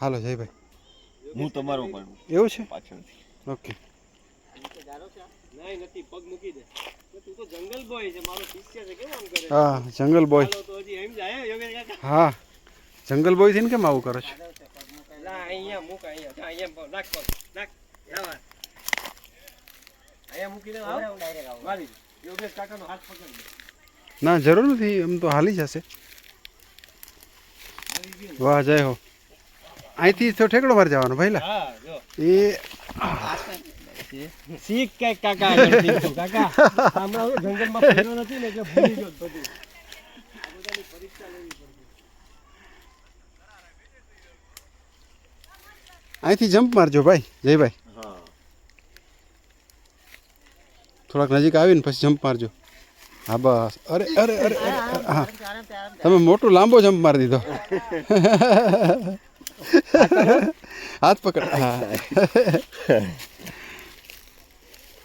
હાલો જયભાઈ હું તમારો પણ એવું છે? પાછળથી. ઓકે. નહીં નથી પગ મૂકી દે. તો તું તો જંગલ બોય છે મારો શિષ્ય છે કેમ હા જંગલ બોય ચાલો તો હજી એમ જાય યોગેશ કાકા? હા. જંગલ બોય થઈને કેમ આવું કરો છો? ના જરૂર નથી એમ તો હાલી જશે. વાહ જય હો. અહીંથી તો ઠેકડો મારી જવાનો ભાઈલા. એ શીખ કંઈક કાકા કાકા. હમણાં જંગલમાં નથી ને એટલે ભૂલી ગયો બધું. અહીંથી જમ્પ મારજો ભાઈ. જયભાઈ. હા. થોડાક નજીક આવીને પછી જમ્પ મારજો. હા બસ. અરે અરે અરે અરે, અરે, હા. તમે મોટું લાંબો જમ્પ મારી દીધો. હાથ પકડ. હા.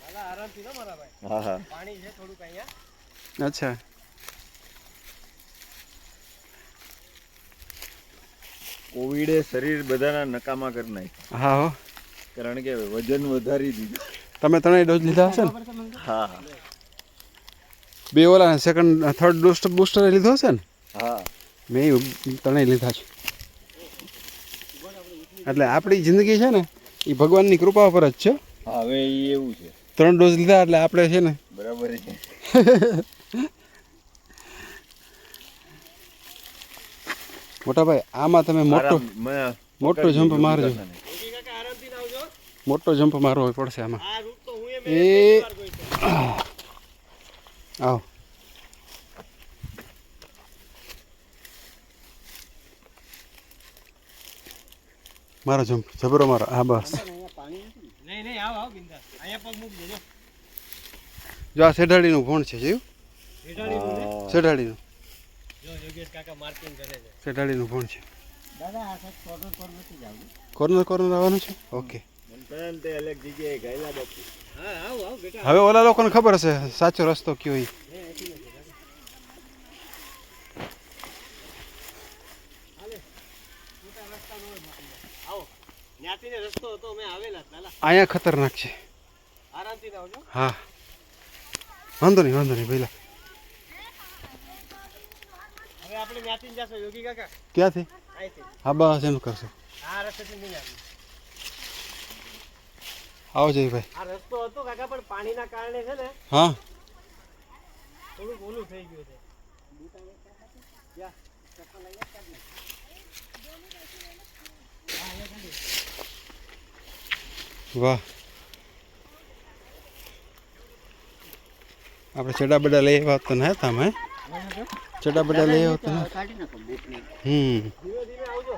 હાલા આરામથી ના મારા ભાઈ હા હા પાણી છે થોડુંક અહીંયા અચ્છા. કોવિડે શરીર બધાના નકામા કરી નાખ્યા. હા હો. કારણ કે વજન વધારી દીધું. તમે ત્રણેય ડોઝ લીધા હશે ને? હા. બે ઓલા સેકન્ડ થર્ડ ડોસ્ટ બુસ્ટર લીધો હશે ને? હા. મેં ત્રણેય લીધા છે. એટલે આપણી જિંદગી છે ને એ ભગવાનની કૃપા પર જ છે. હવે ઈ એવું છે. ત્રણ ડોઝ લીધા એટલે આપણે છે ને બરાબર છે. મોટા ભાઈ આમાં તમે મોટો મોટો જમ્પ મારજો. મોટો જમ્પ મારવો પડશે આમાં. આ રૂટ તો હું એ એ- મેં પહેલી વાર ગયો છું. આવો. મારો જમ જબરો મારો. હા બસ. નહીં નહીં આવ આવ બિંદાસ. અહીંયા પગ મૂકી દેજો. જો આ સેઢાડીનું ફોન છે જોયું બેઠાડીનું ને. હા. સેઢાડીનું જો યોગેશ કાકા માર્કિંગ કરે છે. સેઢાડીનું ફોન છે. કોર્નર કોર્નર આવવાનું છે? ઓકે હા હવે ઓલા લોકોને ખબર હશે સાચો રસ્તો કયો લાલા અહીંયા ખતરનાક છે. હા. વાંધો નહીં વાંધો નહીં કાકા? ક્યાંથી? હા બસ એમ કરશો. આ રસ્તેથી નહીં આવીએ આવો જયભાઈ આ રસ્તો હતો કાકા પણ પાણીના કારણે છે ને હા. થોડુંક ઓલું થઈ ગયું છે. યા, વાહ. આપણે ચડા બડા લઈ આવ્યા તો ના હતા હે ચડા બડા લઈ આવ્યા તો ના? હમ. ધીમે ધીમે આવજો.